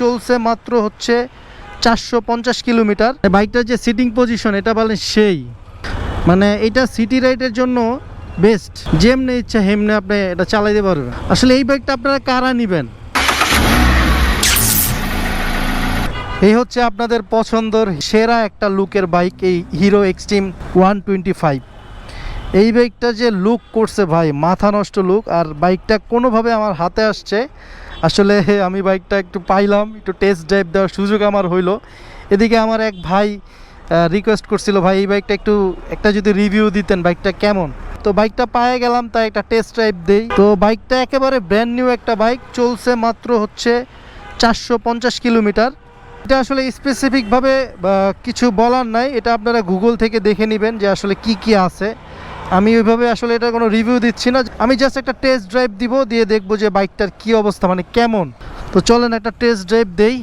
চলছে মাত্র হচ্ছে চারশো পঞ্চাশ কিলোমিটার। বাইকটার যে সিটিং পজিশন, এটা বলেন সেই। মানে এটা সিটি রাইডের জন্য বেস্ট। যেমনি ইচ্ছা হেমনে আপনি এটা চালাইতে পারবেন। আসলে এই বাইকটা আপনারা কারা নেবেন? এই হচ্ছে আপনাদের পছন্দর সেরা একটা লুকের বাইক, এই Hero Xtreme one twenty five. এই বাইকটা যে লুক করছে ভাই, মাথা নষ্ট লুক, আর বাইকটা কোনোভাবে আমার হাতে আসছে। আসলে আমি বাইকটা একটু পাইলাম, একটু টেস্ট ড্রাইভ দেওয়ার সুযোগ আমার হইল। এদিকে আমার এক ভাই রিকোয়েস্ট করছিল, ভাই, এই বাইকটা একটু, একটা যদি রিভিউ দিতেন বাইকটা কেমন? তো বাইকটা পায়ে গেলাম, তাই একটা টেস্ট ড্রাইভ দেই। তো বাইকটা একেবারে ব্র্যান্ড নিউ একটা বাইক, চলছে মাত্র হচ্ছে চারশো পঞ্চাশ কিলোমিটার। এটা আসলে স্পেসিফিকভাবে কিছু বলার নাই। এটা আপনারা গুগল থেকে দেখে নেবেন যে আসলে কি কি আছে। আমি ওইভাবে আসলে এটা কোনো রিভিউ দিচ্ছি না। আমি জাস্ট একটা টেস্ট ড্রাইভ দিব, দিয়ে দেখব যে বাইকটার কি অবস্থা মানে কেমন। তো চলেন একটা টেস্ট ড্রাইভ দেই,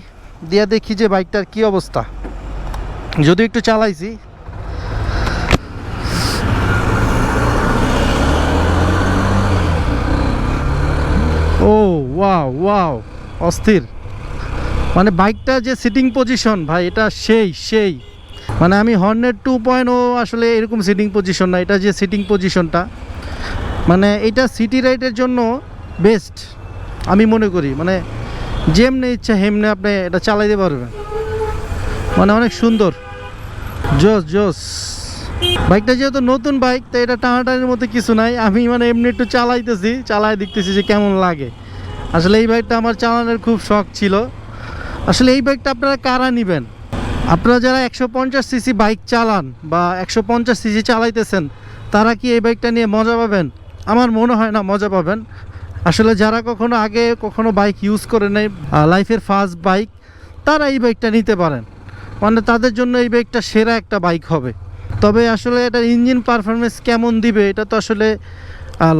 দিয়ে দেখি যে বাইকটার কি অবস্থা। যদি একটু চালাইছি। ও ওয়াও ওয়াও অস্থির। মানে বাইকটা যে সিটিং পজিশন ভাই, এটা সেই সেই। মানে আমি হর্নেট টু পয়েন্ট ও আসলে এরকম সিটিং পজিশন না, এটা যে সিটিং পজিশনটা মানে এটা সিটি রাইডের জন্য বেস্ট আমি মনে করি। মানে যেমনি ইচ্ছা হেমনে আপনি এটা চালাইতে পারবেন। মানে অনেক সুন্দর। জোস জোস। বাইকটা যেহেতু নতুন বাইক তো এটা টানাটানির মধ্যে কিছু নাই। আমি মানে এমনি একটু চালাইতেছি চালাই দেখতেছি যে কেমন লাগে। আসলে এই বাইকটা আমার চালানোর খুব শখ ছিল। আসলে এই বাইকটা আপনারা কারা নেবেন? আপনারা যারা একশো পঞ্চাশ সিসি বাইক চালান বা একশো পঞ্চাশ সিসি চালাইতেছেন, তারা কি এই বাইকটা নিয়ে মজা পাবেন? আমার মনে হয় না মজা পাবেন। আসলে যারা কখনো আগে কখনো বাইক ইউজ করে নেই লাইফের ফার্স্ট বাইক তারা এই বাইকটা নিতে পারেন। মানে তাদের জন্য এই বাইকটা সেরা একটা বাইক হবে। তবে আসলে এটার ইঞ্জিন পারফরমেন্স কেমন দিবে, এটা তো আসলে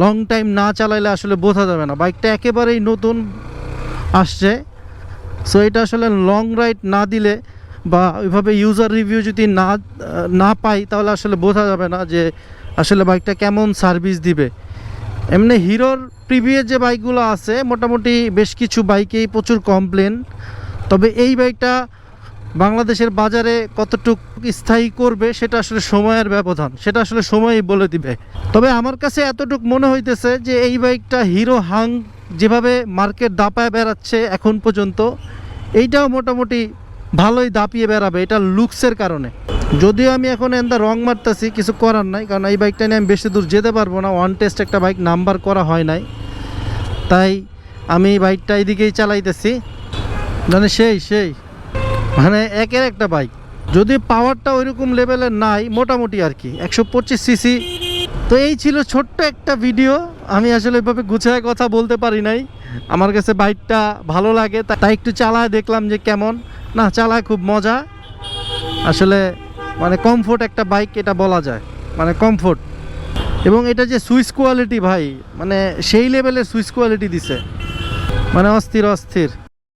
লং টাইম না চালাইলে আসলে বোঝা যাবে না। বাইকটা একেবারেই নতুন আসছে। সো এটা আসলে লং রাইড না দিলে বা ওইভাবে ইউজার রিভিউ যদি না না পাই, তাহলে আসলে বোঝা যাবে না যে আসলে বাইকটা কেমন সার্ভিস দিবে। এমনি হিরোর প্রিভিয়াস যে বাইকগুলো আছে, মোটামুটি বেশ কিছু বাইকেই প্রচুর কমপ্লেন তবে এই বাইকটা বাংলাদেশের বাজারে কতটুক স্থায়ী করবে, সেটা আসলে সময়ের ব্যবধান। সেটা আসলে সময়ই বলে দিবে। তবে আমার কাছে এতটুক মনে হইতেছে যে এই বাইকটা হিরো হাং যেভাবে মার্কেট দাপায় বেড়াচ্ছে এখন পর্যন্ত, এইটাও মোটামুটি ভালোই দাপিয়ে বেড়াবে, এটা লুকসের কারণে। যদিও আমি এখন এন্দা রং মারতেছি, কিছু করার নাই, কারণ এই বাইকটা নিয়ে আমি বেশি দূর যেতে পারব না ওয়ান টেস্ট একটা বাইক নাম্বার করা হয় নাই। তাই আমি বাইকটা এইদিকেই চালাইতেছি। মানে সেই সেই। মানে একের একটা বাইক যদি পাওয়ারটা ওইরকম লেভেলের নাই, মোটামুটি আর কি, একশো পঁচিশ সিসি তো এই ছিল ছোট্ট একটা ভিডিও আমি আসলে এভাবে গুছায় কথা বলতে পারি নাই। আমার কাছে বাইকটা ভালো লাগে তাই একটু চালায় দেখলাম যে কেমন। না, চালায় খুব মজা। আসলে মানে কমফোর্ট একটা বাইক এটা বলা যায়। মানে কমফোর্ট এবং এটা যে সুইচ কোয়ালিটি ভাই মানে সেই লেভেলের সুইচ কোয়ালিটি দিছে। মানে অস্থির অস্থির।